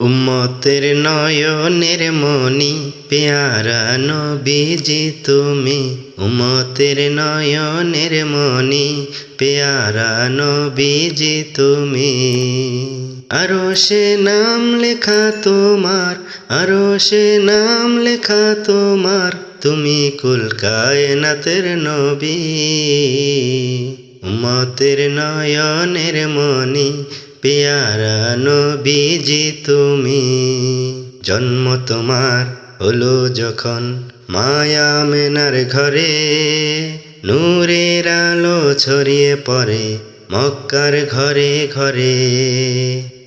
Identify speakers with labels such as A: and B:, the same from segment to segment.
A: উম্মতের নয়নের মনি পেয়ারা নবীজি তুমি। উম্মতের নয়নের মনি পেয়ারা নবীজি তুমি। আরও সে নাম লেখা তোমার, আরও সে নাম লেখা তোমার, তুমি কুল কায়নাতের নবী। উম্মতের নয়নের মনি পেয়ারা নবীজি তুমি। জন্ম তোমার হলো যখন মায়া মেনার ঘরে। নূরের আলো ছড়িয়ে পড়ে মক্কার ঘরে ঘরে।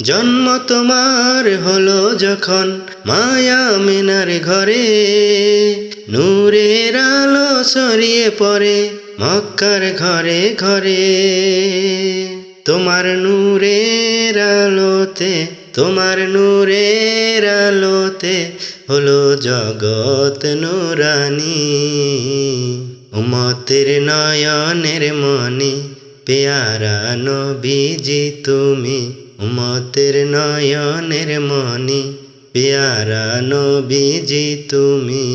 A: জন্ম তোমার হলো যখন মায়া মেনার ঘরে। নূরের আলো ছড়িয়ে পড়ে মক্কার ঘরে ঘরে। তোমার নূরের আলোতে, তোমার নূরের আলোতে হলো জগৎ নুরানি। উমতের নয়নের মনি পেয়ারা নবীজি তুমি উমতের নয়নের মনি পেয়ারা নবীজি তুমি।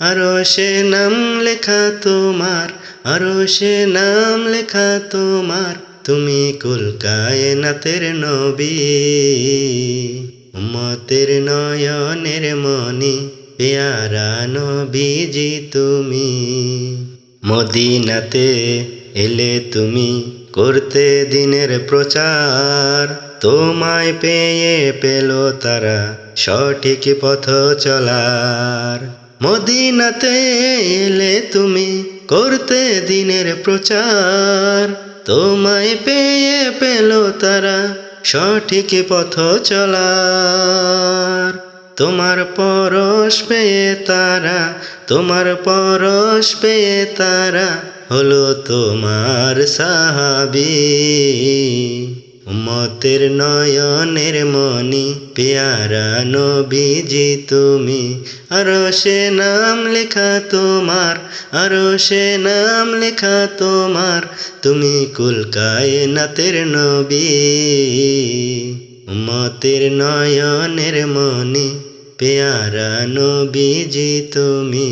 A: আরও সে নাম লেখা তোমার, আরও সে নাম লেখা তোমার তুমি কুল কায়নাতের নবী। উম্মতের নয়নের মনি পেয়ারা নবীজি তুমি। মদিনাতে এলে তুমি করতে দিনের প্রচার। তোমায় পেয়ে পেল তারা সঠিক পথ চলার। মদিনাতে এলে তুমি করতে দিনের প্রচার। তোমায় পেয়ে পেল তারা সঠিক পথ চলার। তোমার পরশ পেয়ে তারা, তোমার পরশ পেয়ে তারা হলো তোমার সাহাবি। উম্মতের নয়নের মনি পেয়ারা নবীজি তুমি। আরও সে নাম লেখা তোমার আরও সে নাম লেখা তোমার, তুমি কুল নাতের নবী। উম্মতের নয়নের মনি পেয়ারা নবীজি তুমি।